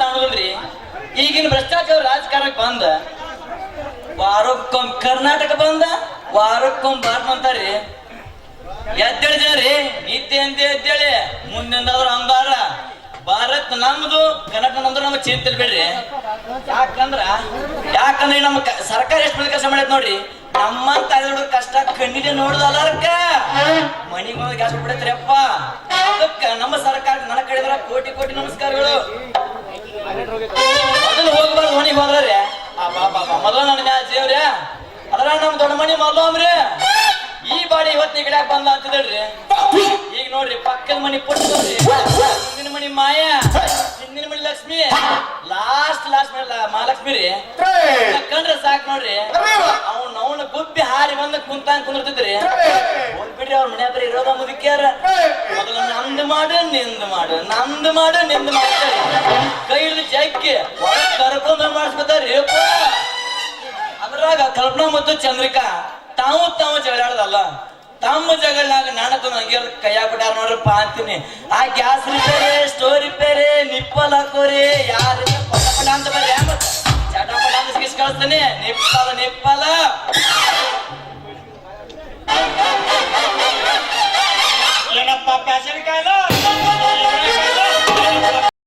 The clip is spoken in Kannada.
ಬಸವರಾಜ್ ಭ್ರಷ್ಟಾಚಾರ ರಾಜಕಾರಣಕ್ಕೆ ಬಂದ ವಾರಕ್ಕೊಮ್ ಕರ್ನಾಟಕ ಬಂದ ವಾರಕ್ಕೊಮ್ ಭಾರತ ಅಂತಾರ್ರಿ ಎದ್ದೇಳಿ ಜನರಿ ನಿತ್ಯ ಅಂತ ಎದ್ದೇಳಿ ಮುಂದಿಂದಾದ್ರು ಅಂಗಾರ. ಭಾರತ್ ನಮ್ದು ಕರ್ನಾಟಕ ನಮ್ದು, ನಮ್ಗೆ ಚಿಂತೆ ಬಿಡ್ರಿ. ಯಾಕಂದ್ರ, ಯಾಕಂದ್ರೆ ನಮ್ಮ ಸರ್ಕಾರ ಎಷ್ಟು ಮಂದಿ ಕೆಲಸ ಮಾಡೈತ್ ನೋಡ್ರಿ. ನಮ್ಮ ಹುಡುಗ ಕಷ್ಟ, ಕಣ್ಣಿಗೆ ನೋಡುದಲ್ಲರ್ಕ ಮನಿಗೆ ಹೋಗಿ ಗ್ಯಾಸ್ ಬಿಡತ್ರಿಯಪ್ಪ ಅದಕ್ಕ ನಮ್ಮ ಸರ್ಕಾರ ನನ್ನ ಕಡೆ ಕೋಟಿ ಕೋಟಿ ನಮಸ್ಕಾರಗಳು. ಆ ಬಾಬಾ ಮೊದಲ ನನ್ನ ಮ್ಯಾಚ್ ದೇವ್ರಿ ಅದ್ರ ನಮ್ ದೊಡ್ಡ ಮನಿ ಮೊದಲಮ್ರಿ ಈ ಬಾಡಿ ಇವತ್ತಿನ ಗಿಡಕ್ ಬಂದ ಅಂತಿದ್ರಿ ಈಗ ನೋಡ್ರಿ ಪಕ್ಕದ ಮನಿ ಪುಟ್ಟದ್ರಿ ಹಿಂದಿನ ಮನಿ ಮಾಯ. ಹಿಂದಿನ ಮನಿ ಲಕ್ಷ್ಮಿ. ಲಾಸ್ಟ್ ಲಾಸ್ಟ್ ಮನಿ ಮಹಾಲಕ್ಷ್ಮಿ ರೀ. ಕಂಡ್ರೆ ಸಾಕ್ ನೋಡ್ರಿ. ಅವ್ನ ಅವನ ಗುಬ್ಬಿ ಹಾರಿ ಬಂದ ಕುಂತಾಂಗ್ ಕುಂದಿರ್ತಿದ್ರಿ. ಬಿಡ್ರಿ ಅವ್ರ ಮನೆ ಹತ್ರ ಇರೋದ ಮುದುಕ್ಯಾರ. ಮೊದಲು ನಂದು ಮಾಡು ನಿಂದು ಮಾಡು. ನಂದು ಮಾಡು ನಿಂದು ಮಾಡ್ತಾರೆ ಕೈ ಹಿಡಿದು ಜಗ್ಗಿ. ಕಲ್ಪನಾ ಮತ್ತು ಚಂದ್ರಿಕಾ, ತಾವು ತಾವು ಜಗಳಾಡದಲ್ಲ. ತಮ್ಮ ಜಗಳಾಗ ನಾನು ಹಂಗೆ ಕೈಯಾಗ ಬಿಟ್ಟಾರ ನೋಡ್ರಿ ಅಂತೀನಿ. ಆ gas repair store repair, nipple ಹಾಕೋರಿ ಯಾರ ಪಟ ಪಟ ಅಂತ ಚಟ ಪಟ ಅಂತ ಕಳಿಸ್ತೀನಿ. ನಿಪ್ಪಲ ನಿಪ್ಪಲ. ಏನಪ್ಪ ಪ್ಯಾಶನ್ ಕಾಯ್ದು